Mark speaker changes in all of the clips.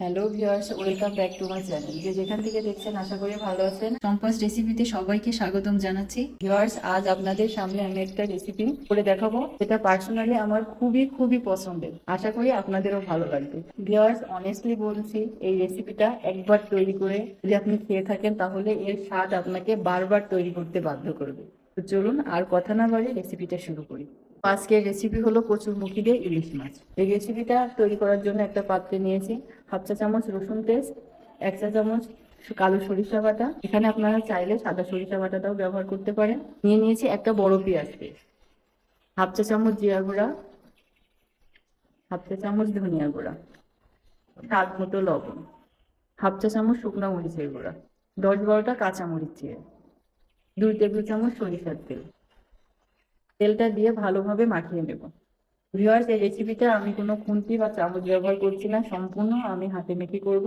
Speaker 1: Hello viewers welcome back to my channel যে যেখান থেকে দেখছেন আশা করি ভালো আছেন। সম্পাস রেসিপিতে সবাইকে স্বাগতম জানাচ্ছি। ভিউয়ার্স আজ আপনাদের সামনে আমি একটা রেসিপি করে দেখাবো। যেটা পার্সোনালি আমার খুবই খুবই পছন্দের। আশা করি আপনাদেরও ভালো লাগবে। ভিউয়ার্স অনেস্টলি বলছি এই রেসিপিটা একবার তৈরি করে যদি আপনি খেয়ে থাকেন তাহলে এর স্বাদ আপনাকে বারবার তৈরি করতে বাধ্য করবে। তো চলুন আর কথা না বাড়ি রেসিপিটা শুরু করি। আজকের রেসিপি হলো কচুর মুখি দিয়ে ইলিশ মাছ। এই রেসিপিটা তৈরি করার জন্য একটা পাত্রে নিয়েছি, হাফ চা চামচ রসুন পেস্ট, এক চা চামচ কালো সরিষা বাটা। এখানে আপনারা চাইলে সাদা সরিষা বাটাটাও ব্যবহার করতে পারেন। নিয়ে নিয়েছি একটা বড় পেঁয়াজ পেস্ট। হাফ চা চামচ জিরা গুঁড়া, হাফ চা চামচ ধনিয়া গুঁড়া, স্বাদ মতো লবণ, হাফ চা চামচ শুকনো মরিচের গুঁড়া, দশ বারোটা কাঁচা মরিচ দুই টেবিল চামচ সরিষার তেল। তেলটা দিয়ে ভালোভাবে মাখিয়ে নেব। ভিওয়ার্স এই রেসিপিটা আমি কোনো খুন্তি বা চামচ ব্যবহার করছি না, সম্পূর্ণ আমি হাতে মেখে করব।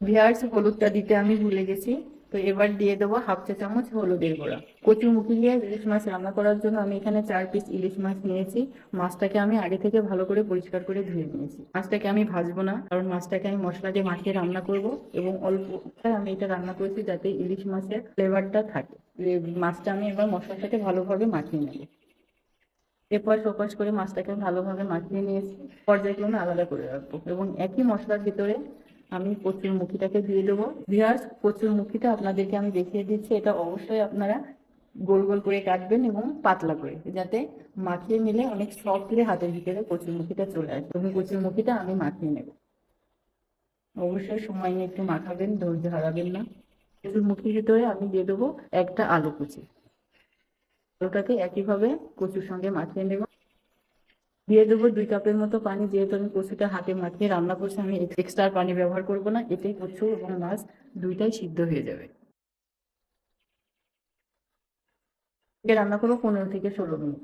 Speaker 1: ভিওয়ার্স হলুদটা দিতে আমি ভুলে গেছি, তো এবার দিয়ে দেবো হাফ চা চামচ হলুদের গুঁড়া। কচু মুখি দিয়ে ইলিশ মাছ রান্না করার জন্য আমি এখানে চার পিস ইলিশ মাছ নিয়েছি। মাছটাকে আমি আগে থেকে ভালো করে পরিষ্কার করে ধুয়ে নিয়েছি। মাছটাকে আমি ভাজবো না, কারণ মাছটাকে আমি মশলা দিয়ে মাখিয়ে রান্না করব এবং অল্প আমি এটা রান্না করেছি যাতে ইলিশ মাছের ফ্লেভারটা থাকে। মাছটা আমি এবার মশলাটাকে ভালোভাবে মাখিয়ে নেব। এরপর ফোকাস করে মাছটাকে ভালোভাবে মাখিয়ে নিয়েছি। পর্যায়ক্রমে আলাদা করে রাখব এবং একই মশলার ভিতরে আমি কচুর মুখিটাকে দিয়ে দেবো। ভিয়ার্স কচুর মুখিটা আপনাদেরকে আমি দেখিয়ে দিচ্ছি। এটা অবশ্যই আপনারা গোল গোল করে কাটবেন এবং পাতলা করে, যাতে মাখিয়ে নিলে অনেক সফটলি হাতের ভিতরে কচুর মুখিটা চলে আসে এবং কচুর মুখিটা আমি মাখিয়ে নেব। অবশ্যই সময় নিয়ে একটু মাখাবেন, ধৈর্য হারাবেন না। কচুর মুখির ভিতরে আমি দিয়ে দেবো একটা আলু কুচি। আলুটাকে একইভাবে কচুর সঙ্গে মাখিয়ে নেব। দিয়ে দেবো দুই কাপের মতো পানি, যেহেতু আমি কচুটা হাতে মাখিয়ে রান্না করছি, আমি এক্সট্রা পানি ব্যবহার করব না, এতেই কচু এবং মাছ দুইটাই সিদ্ধ হয়ে যাবে। রান্না করব পনেরো থেকে ষোলো মিনিট।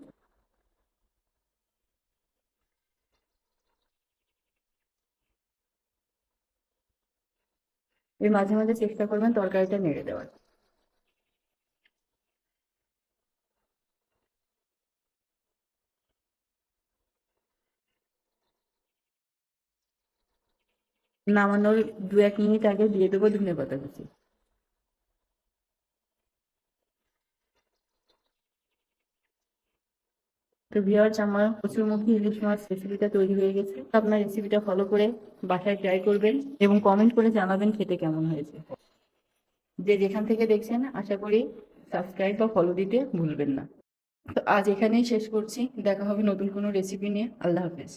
Speaker 1: এর মাঝে মাঝে চেষ্টা করবেন তরকারিটা নেড়ে দেওয়ার। নামানোর দু এক মিনিট আগে দিয়ে দেবো ধনে পাতা কুচি। তো ভিওয়ার্স আমার কচুরমুখী ইলিশ মাছ রেসিপিটা তৈরি হয়ে গেছে। আপনার রেসিপিটা ফলো করে বাসায় ট্রাই করবেন এবং কমেন্ট করে জানাবেন খেতে কেমন হয়েছে। যে যেখান থেকে দেখছেন, আশা করি সাবস্ক্রাইব বা ফলো দিতে ভুলবেন না। তো আজ এখানেই শেষ করছি। দেখা হবে নতুন কোনো রেসিপি নিয়ে। আল্লাহ হাফেজ।